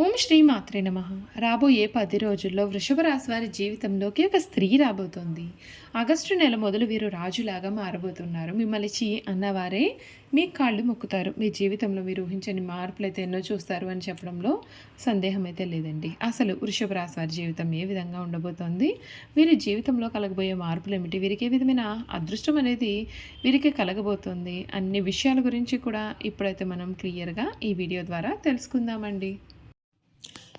ఓం శ్రీ మాత్రే నమ. రాబోయే పది రోజుల్లో వృషభ రాశి వారి జీవితంలోకి ఒక స్త్రీ రాబోతోంది. ఆగస్టు నెల మొదలు వీరు రాజులాగా మారబోతున్నారు. మిమ్మల్ని చీ అన్నవారే మీ కాళ్ళు మొక్కుతారు. మీ జీవితంలో మీరు ఊహించని మార్పులు అయితే ఎన్నో చూస్తారు అని చెప్పడంలో సందేహం అయితే లేదండి. అసలు వృషభ రాశి వారి జీవితం ఏ విధంగా ఉండబోతోంది? వీరి జీవితంలో కలగబోయే మార్పులు ఏమిటి? వీరికి ఏ విధమైన అదృష్టం అనేది వీరికి కలగబోతోంది? అన్ని విషయాల గురించి కూడా ఇప్పుడైతే మనం క్లియర్గా ఈ వీడియో ద్వారా తెలుసుకుందామండి.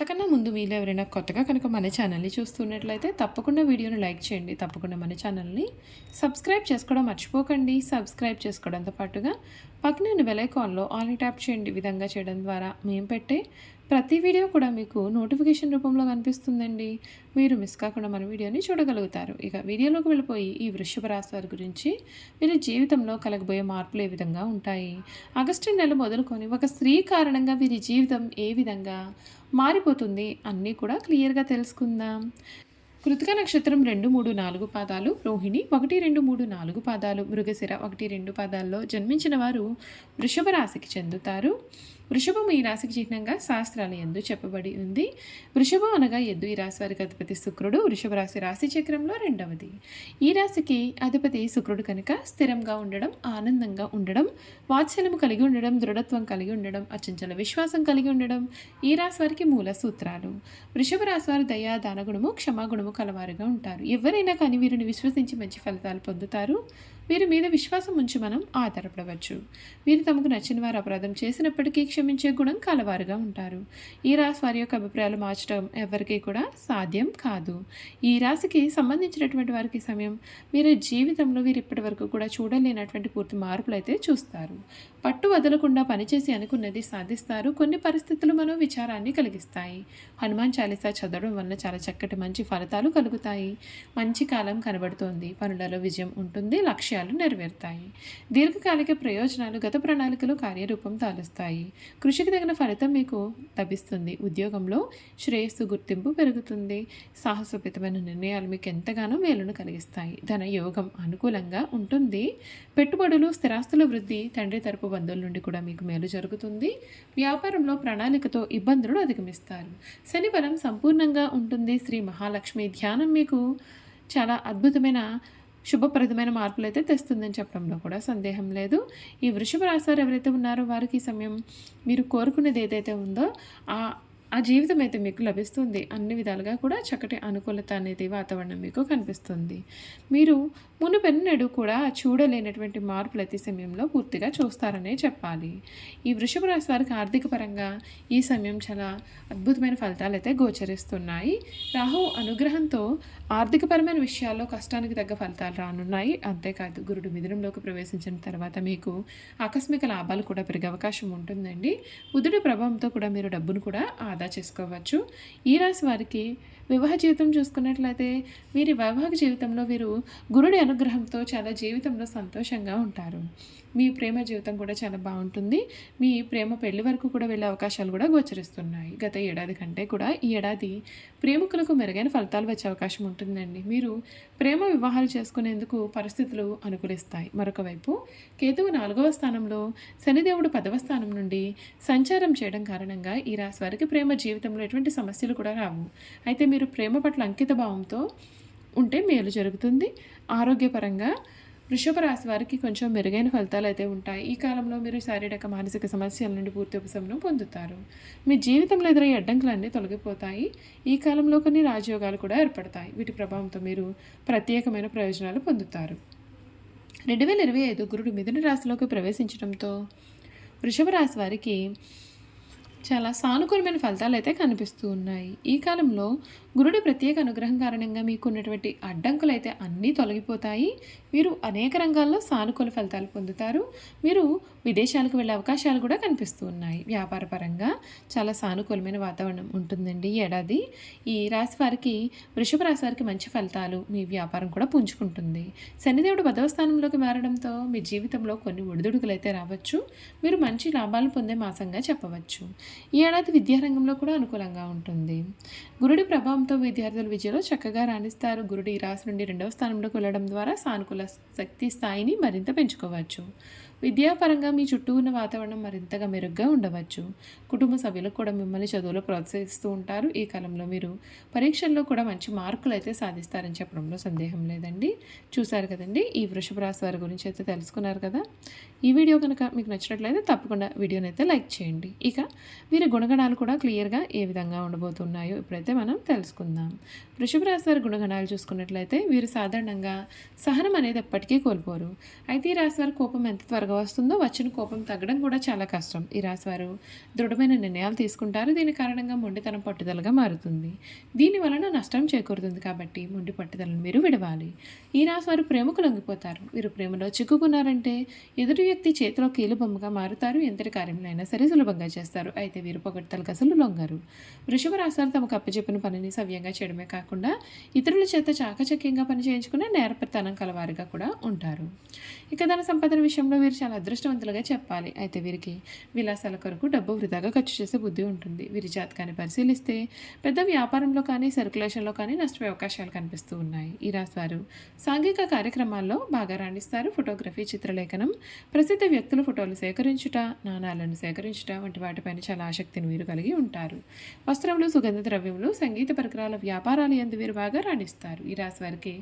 అంతకన్నా ముందు మీరు ఎవరైనా కొత్తగా కనుక మన ఛానల్ని చూస్తున్నట్లయితే తప్పకుండా వీడియోని లైక్ చేయండి. తప్పకుండా మన ఛానల్ని సబ్స్క్రైబ్ చేసుకోవడం మర్చిపోకండి. సబ్స్క్రైబ్ చేసుకోవడంతో పాటుగా పక్కన ఉన్న బెల్ ఐకాన్లో ఆల్ ట్యాప్ చేయండి. విధంగా చేయడం ద్వారా మేము పెట్టే ప్రతి వీడియో కూడా మీకు నోటిఫికేషన్ రూపంలో కనిపిస్తుందండి. మీరు మిస్ కాకుండా మన వీడియోని చూడగలుగుతారు. ఇక వీడియోలోకి వెళ్ళిపోయి ఈ వృషభ రాశి వారి గురించి వీరి జీవితంలో కలగబోయే మార్పులు ఏ విధంగా ఉంటాయి? ఆగస్టు నెల మొదలుకొని ఒక స్త్రీ కారణంగా వీరి జీవితం ఏ విధంగా మారిపోతుంది అన్నీ కూడా క్లియర్గా తెలుసుకుందాం. కృతిక నక్షత్రం రెండు మూడు నాలుగు పాదాలు రోహిణి ఒకటి రెండు మూడు నాలుగు పాదాలు మృగశిర ఒకటి రెండు పాదాల్లో జన్మించిన వారు వృషభ రాశికి చెందుతారు. వృషభం ఈ రాశికి చిహ్నంగా శాస్త్రాల ఎందు చెప్పబడి ఉంది. వృషభం అనగా ఎద్దు ఈ రాశి వారికి అధిపతి శుక్రుడు వృషభ రాశి రాశి చక్రంలో రెండవది. ఈ రాశికి అధిపతి శుక్రుడు కనుక స్థిరంగా ఉండడం ఆనందంగా ఉండడం వాత్సల్యం కలిగి ఉండడం దృఢత్వం కలిగి ఉండడం అచంచల విశ్వాసం కలిగి ఉండడం ఈ రాశి వారికి మూల సూత్రాలు. వృషభ రాశి వారు దయా దానగుణము క్షమాగుణము కలవారుగా ఉంటారు. ఎవరైనా కానీ వీరిని విశ్వసించి మంచి ఫలితాలు పొందుతారు. వీరి మీద విశ్వాసం ఉంచి మనం ఆధారపడవచ్చు. వీరు తమకు నచ్చిన వారు అపరాధం చేసినప్పటికీ క్షమించే గుణం కలవారుగా ఉంటారు. ఈ రాశి వారి యొక్క అభిప్రాయాలు మార్చడం ఎవరికీ కూడా సాధ్యం కాదు. ఈ రాశికి సంబంధించినటువంటి వారికి సమయం వీరి జీవితంలో వీరు ఇప్పటి వరకు కూడా చూడలేనటువంటి పూర్తి మార్పులు అయితే చూస్తారు. పట్టు వదలకుండా పనిచేసి అనుకున్నది సాధిస్తారు. కొన్ని పరిస్థితులు మనో విచారాన్ని కలిగిస్తాయి. హనుమాన్ చాలీసా చదవడం వల్ల చాలా చక్కటి మంచి ఫలితాలు కలుగుతాయి. మంచి కాలం కనబడుతోంది. పనులలో విజయం ఉంటుంది. లక్ష్యాలు నెరవేరుతాయి. దీర్ఘకాలిక ప్రయోజనాలు గత ప్రణాళికలు కార్యరూపం తాలుస్తాయి కృషికి తగిన ఫలితం మీకు లభిస్తుంది. ఉద్యోగంలో శ్రేయస్సు గుర్తింపు పెరుగుతుంది. సాహసోపేతమైన నిర్ణయాలు మీకు ఎంతగానో మేలును కలిగిస్తాయి. ధన యోగం అనుకూలంగా ఉంటుంది. పెట్టుబడులు స్థిరాస్తుల వృద్ధి తండ్రి తరపు బంధువుల నుండి కూడా మీకు మేలు జరుగుతుంది. వ్యాపారంలో ప్రణాళికతో ఇబ్బందులు అధిగమిస్తారు. శని బలం సంపూర్ణంగా ఉంటుంది. శ్రీ మహాలక్ష్మి ధ్యానం మీకు చాలా అద్భుతమైన శుభప్రదమైన మార్పులు అయితే తెస్తుందని చెప్పడంలో కూడా సందేహం లేదు. ఈ వృషభ రాశి ఎవరైతే ఉన్నారో వారికి ఈ సమయం మీరు కోరుకునేది ఏదైతే ఉందో ఆ ఆ జీవితం అయితే మీకు లభిస్తుంది. అన్ని విధాలుగా కూడా చక్కటి అనుకూలత అనేది వాతావరణం మీకు కనిపిస్తుంది. మీరు మునుపెన్నడు కూడా చూడలేనటువంటి మార్పులు అయితే సమయంలో పూర్తిగా చూస్తారనే చెప్పాలి. ఈ వృషభ రాశి వారికి ఆర్థిక పరంగా ఈ సమయం చాలా అద్భుతమైన ఫలితాలు అయితే గోచరిస్తున్నాయి. రాహు అనుగ్రహంతో ఆర్థికపరమైన విషయాల్లో కష్టానికి తగ్గ ఫలితాలు రానున్నాయి. అంతేకాదు గురుడు మిథునంలోకి ప్రవేశించిన తర్వాత మీకు ఆకస్మిక లాభాలు కూడా పెరిగే అవకాశం ఉంటుందండి. బుధుడి ప్రభావంతో కూడా మీరు డబ్బును కూడా ఆదా చేసుకోవచ్చు. ఈ రాశి వారికి వివాహ జీవితం చూసుకున్నట్లయితే వీరి వైవాహిక జీవితంలో వీరు గురుడి అనుగ్రహంతో చాలా జీవితంలో సంతోషంగా ఉంటారు. మీ ప్రేమ జీవితం కూడా చాలా బాగుంటుంది. మీ ప్రేమ పెళ్ళి వరకు కూడా వెళ్ళే అవకాశాలు కూడా గోచరిస్తున్నాయి. గత ఏడాది కంటే కూడా ఈ ఏడాది ప్రేమికులకు మెరుగైన ఫలితాలు వచ్చే అవకాశం ఉంటుందండి. మీరు ప్రేమ వివాహాలు చేసుకునేందుకు పరిస్థితులు అనుకూలిస్తాయి. మరొక వైపు కేతువు నాలుగవ స్థానంలో శనిదేవుడు పదవ స్థానం నుండి సంచారం చేయడం కారణంగా ఈ రాశి వారికి ప్రేమ జీవితంలో ఎటువంటి సమస్యలు కూడా రావు. అయితే మీరు ప్రేమ పట్ల అంకిత భావంతో ఉంటే మేలు జరుగుతుంది. ఆరోగ్యపరంగా వృషభ రాశి వారికి కొంచెం మెరుగైన ఫలితాలు అయితే ఉంటాయి. ఈ కాలంలో మీరు శారీరక మానసిక సమస్యల నుండి పూర్తి ఉపశమనం పొందుతారు. మీ జీవితంలో ఎదురయ్యే అడ్డంకులన్నీ తొలగిపోతాయి. ఈ కాలంలో కొన్ని రాజయోగాలు కూడా ఏర్పడతాయి. వీటి ప్రభావంతో మీరు ప్రత్యేకమైన ప్రయోజనాలు పొందుతారు. రెండు వేల ఇరవై ఐదు గురుడు మిథున రాశిలోకి ప్రవేశించడంతో వృషభ రాశి వారికి చాలా సానుకూలమైన ఫలితాలు అయితే కనిపిస్తూ ఉన్నాయి. ఈ కాలంలో గురుడి ప్రత్యేక అనుగ్రహం కారణంగా మీకున్నటువంటి అడ్డంకులు అయితే అన్నీ తొలగిపోతాయి. మీరు అనేక రంగాల్లో సానుకూల ఫలితాలు పొందుతారు. మీరు విదేశాలకు వెళ్ళే అవకాశాలు కూడా కనిపిస్తూ ఉన్నాయి. వ్యాపార పరంగా చాలా సానుకూలమైన వాతావరణం ఉంటుందండి ఈ ఏడాది. ఈ రాశి వారికి వృషభ రాశి వారికి మంచి ఫలితాలు మీ వ్యాపారం కూడా పుంజుకుంటుంది. శనిదేవుడు పదవ స్థానంలోకి మారడంతో మీ జీవితంలో కొన్ని ఒడిదుడుకులు అయితే రావచ్చు. మీరు మంచి లాభాలు పొందే మాసంగా చెప్పవచ్చు. ఈ ఏడాది విద్యారంగంలో కూడా అనుకూలంగా ఉంటుంది. గురుడి ప్రభావంతో విద్యార్థులు విద్యలో చక్కగా రాణిస్తారు. గురుడి ఈ రాశి నుండి రెండవ స్థానంలోకి వెళ్ళడం ద్వారా సానుకూల శక్తి స్థాయిని మరింత పెంచుకోవచ్చు. విద్యాపరంగా మీ చుట్టూ ఉన్న వాతావరణం మరింతగా మెరుగ్గా ఉండవచ్చు. కుటుంబ సభ్యులు కూడా మిమ్మల్ని చదువులో ప్రోత్సహిస్తూ ఉంటారు. ఈ కాలంలో మీరు పరీక్షల్లో కూడా మంచి మార్కులు అయితే సాధిస్తారని చెప్పడంలో సందేహం లేదండి. చూశారు కదండి? ఈ వృషభ రాశి వారి గురించి అయితే తెలుసుకున్నారు కదా? ఈ వీడియో కనుక మీకు నచ్చినట్లయితే తప్పకుండా వీడియోని అయితే లైక్ చేయండి. ఇక వీరి గుణగణాలు కూడా క్లియర్గా ఏ విధంగా ఉండబోతున్నాయో ఇప్పుడైతే మనం తెలుసుకుందాం వృషభ రాశి వారి గుణగణాలు చూసుకున్నట్లయితే వీరు సాధారణంగా సహనం అనేది ఎప్పటికీ కోల్పోరు. అయితే ఈ రాశి వారి కోపం ఎంత త్వరగా వస్తుందో వచ్చిన కోపం తగ్గడం కూడా చాలా కష్టం. ఈ రాశి వారు దృఢమైన నిర్ణయాలు తీసుకుంటారు. దీని కారణంగా మొండితనం పట్టుదలగా మారుతుంది. దీని వలన నష్టం చేకూరుతుంది కాబట్టి మొండి పట్టుదలను మీరు విడవాలి. ఈ రాశి వారు ప్రేమకు లొంగిపోతారు. వీరు ప్రేమలో చిక్కుకున్నారంటే ఎదుటి వ్యక్తి చేతిలో కీలుబొమ్మగా మారుతారు. ఎంతటి కార్యంలో అయినా సరే సులభంగా చేస్తారు. అయితే వీరు పొగడ్తలకు అసలు లొంగారు. వృషభ రాశివారు తమకు అప్పచెప్పిన పనిని సవ్యంగా చేయడమే కాకుండా ఇతరుల చేత చాకచక్యంగా పని చేయించుకునే నేర్పతనం కలవారిగా కూడా ఉంటారు. ఇక ధన సంపాదన విషయంలో వీరు చాలా అదృష్టవంతులుగా చెప్పాలి. అయితే వీరికి విలాసాల కొరకు డబ్బు వృధాగా ఖర్చు చేసే బుద్ధి ఉంటుంది. వీరి జాతకాన్ని పరిశీలిస్తే పెద్ద వ్యాపారంలో కానీ సర్క్యులేషన్లో కానీ నష్టపోయే అవకాశాలు కనిపిస్తూ ఉన్నాయి. ఈ రాశి వారు సాంఘిక కార్యక్రమాల్లో బాగా రాణిస్తారు. ఫోటోగ్రఫీ చిత్రలేఖనం ప్రసిద్ధ వ్యక్తుల ఫోటోలు సేకరించుట నాణాలను సేకరించుట వంటి వాటిపైన చాలా ఆసక్తిని వీరు కలిగి ఉంటారు. వస్త్రములు సుగంధ ద్రవ్యములు సంగీతపర పరికరాల వ్యాపారాలు ఎందు వీరు బాగా రాణిస్తారు. ఈ రాశి వారికి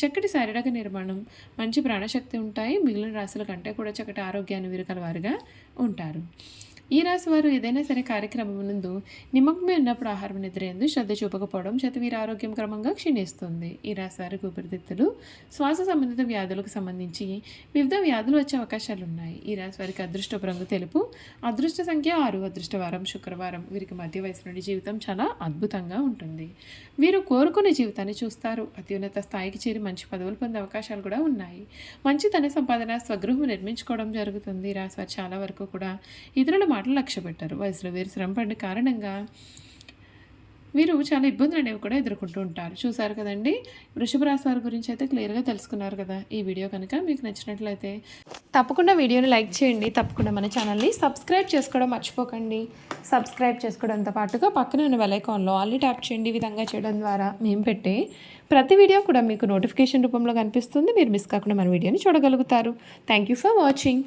చక్కటి శారీరక నిర్మాణం మంచి ప్రాణశక్తి ఉంటాయి. మిగిలిన రాశుల కంటే కూడా చక్కటి ఆరోగ్యాన్ని వీరు కలవారుగా ఉంటారు. ఈ రాశి వారు ఏదైనా సరే కార్యక్రమం నందు నిమగ్నమై ఉన్నప్పుడు ఆహారం నిద్ర ఎందు శ్రద్ధ చూపకపోవడం చేత వీరి ఆరోగ్యం క్రమంగా క్షీణిస్తుంది. ఈ రాశి వారికి ఊపిరితిత్తులు శ్వాస సంబంధిత వ్యాధులకు సంబంధించి వివిధ వ్యాధులు వచ్చే అవకాశాలు ఉన్నాయి. ఈ రాశి వారికి అదృష్టపు రంగు తెలుపు అదృష్ట సంఖ్య ఆరు అదృష్టవారం శుక్రవారం. వీరికి మధ్య వయసు నుండి జీవితం చాలా అద్భుతంగా ఉంటుంది. వీరు కోరుకునే జీవితాన్ని చూస్తారు. అత్యున్నత స్థాయికి చేరి మంచి పదవులు పొందే అవకాశాలు కూడా ఉన్నాయి. మంచి ధన సంపాదన స్వగృహం నిర్మించుకోవడం జరుగుతుంది. ఈ రాశి వారు చాలా వరకు కూడా ఇతరుల మాటలు లక్ష్య పెట్టారు. వయసులో వీరు శ్రమ కారణంగా వీరు చాలా ఇబ్బందులు అనేవి కూడా ఎదుర్కొంటూ ఉంటారు. చూసారు కదండి? వృషభ రాశి వారి గురించి అయితే క్లియర్గా తెలుసుకున్నారు కదా? ఈ వీడియో కనుక మీకు నచ్చినట్లయితే తప్పకుండా వీడియోని లైక్ చేయండి. తప్పకుండా మన ఛానల్ని సబ్స్క్రైబ్ చేసుకోవడం మర్చిపోకండి. సబ్స్క్రైబ్ చేసుకోవడంతో పాటుగా పక్కన ఉన్న వెలైకాన్లో ఆల్రెడీ ట్యాప్ చేయండి. ఈ విధంగా చేయడం ద్వారా మేము పెట్టే ప్రతి వీడియో కూడా మీకు నోటిఫికేషన్ రూపంలో కనిపిస్తుంది. మీరు మిస్ కాకుండా మన వీడియోని చూడగలుగుతారు. Thank you for watching